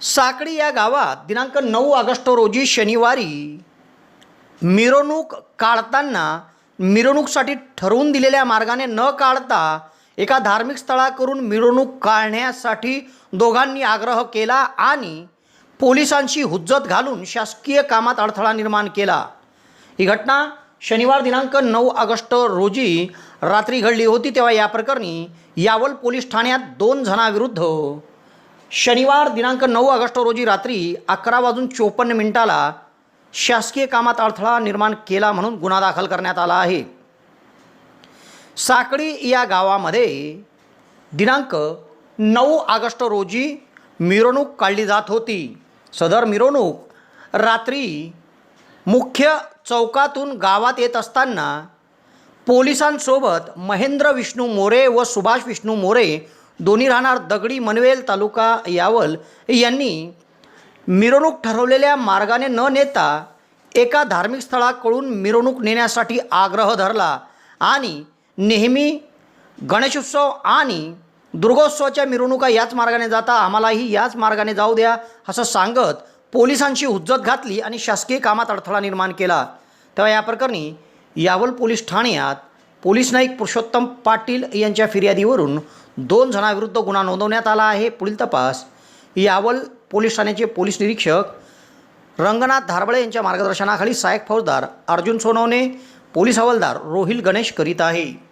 साकडी या गावात दिनांक नऊ ऑगस्ट रोजी शनिवारी मिरवणूक काढताना मिरवणूकसाठी ठरवून दिलेल्या मार्गाने न काढता एका धार्मिक स्थळाकडून मिरवणूक काढण्यासाठी दोघांनी आग्रह केला आणि पोलिसांशी हुज्जत घालून शासकीय कामात अडथळा निर्माण केला. ही घटना शनिवार दिनांक नऊ ऑगस्ट रोजी रात्री घडली होती तेव्हा या प्रकरणी यावल पोलीस ठाण्यात दोन जणांविरुद्ध शनिवार दिनांक नऊ ऑगस्ट रोजी रात्री अकरा वाजून चोपन्न मिनिटाला शासकीय कामात अडथळा निर्माण केला म्हणून गुन्हा दाखल करण्यात आला आहे. साकडी या गावामध्ये दिनांक नऊ ऑगस्ट रोजी मिरवणूक काढली जात होती. सदर मिरवणूक रात्री मुख्य चौकातून गावात येत असताना पोलिसांसोबत महेंद्र विष्णू मोरे व सुभाष विष्णू मोरे दोन्ही राहणार दगडी मनवेल तालुका यावल यांनी मिरवणूक ठरवलेल्या मार्गाने न नेता एका धार्मिक स्थळाकडून मिरवणूक नेण्यासाठी आग्रह धरला आणि नेहमी गणेशोत्सव आणि दुर्गोत्सवाच्या मिरवणुका याच मार्गाने जाता आम्हालाही याच मार्गाने जाऊ द्या असं सांगत पोलिसांशी हुज्जत घातली आणि शासकीय कामात अडथळा निर्माण केला. तेव्हा या प्रकरणी यावल पोलीस ठाण्यात पोलीस नाईक पुरुषोत्तम पाटील यांच्या फिर्यादीवरून दोन जणांविरुद्ध गुन्हा नोंदवण्यात आला आहे. पुढील तपास. यावल पोलीस ठाण्याचे पोलीस निरीक्षक रंगनाथ धारबळे यांच्या मार्गदर्शनाखाली सहाय्यक फौजदार अर्जुन सोनवणे पोलीस हवालदार रोहिल गणेश करीत आहे.